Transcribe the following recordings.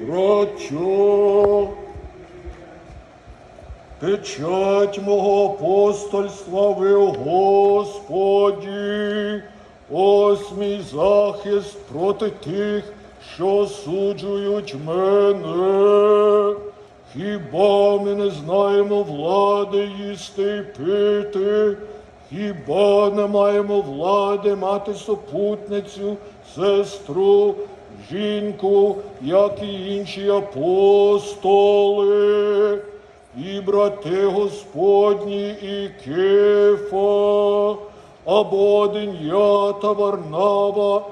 Братчо, печать мого апостольства ви, Господі, ось мій захист проти тих, що осуджують мене. Хіба ми не знаємо влади їсти й пити? Хіба не маємо влади мати супутницю, сестру, жінку, як і інші апостоли, і брати Господні, і Кефа, або один я та Варнава,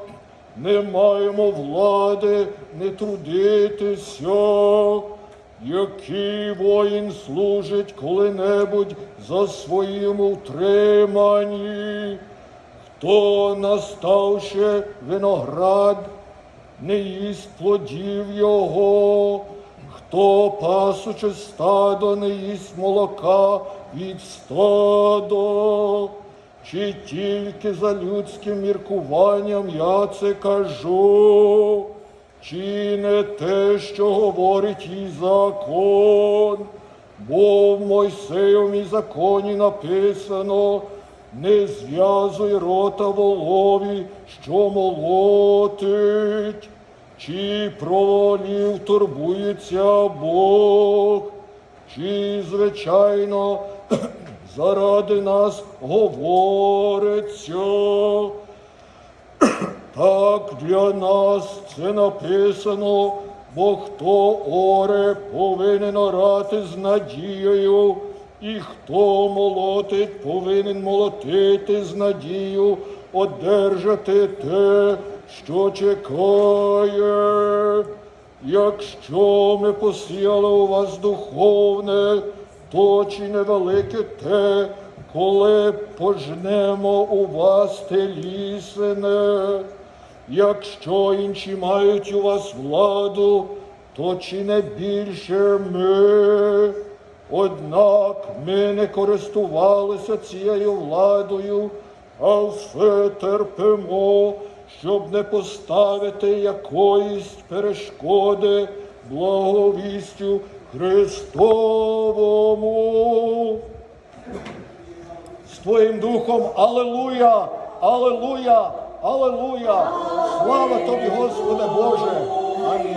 не маємо влади не трудитися. Який воїн служить коли-небудь за своїм утриманні, хто наставши виноград, не їсть плодів його, хто пасучи стадо, не їсть молока від стадо, чи тільки за людським міркуванням я це кажу. Чи не те, що говорить і закон, бо в Мойсеєвій законі написано, не зв'язуй рота волові, що молотить, чи про волів турбується Бог, чи, звичайно, заради нас говориться. Так для нас це написано, бо хто оре повинен орати з надією, і хто молотить, повинен молотити з надією, одержати те, що чекає. Якщо ми посіяли у вас духовне, то чи невелике те, коли пожнемо у вас телісне. Якщо інші мають у вас владу, то чи не більше ми? Однак ми не користувалися цією владою, а все терпимо, щоб не поставити якоїсь перешкоди благовістю Христовому. З Твоїм духом, Алелуя, Алелуя, Алелуя! Слава тобі, Господи Боже! Амінь.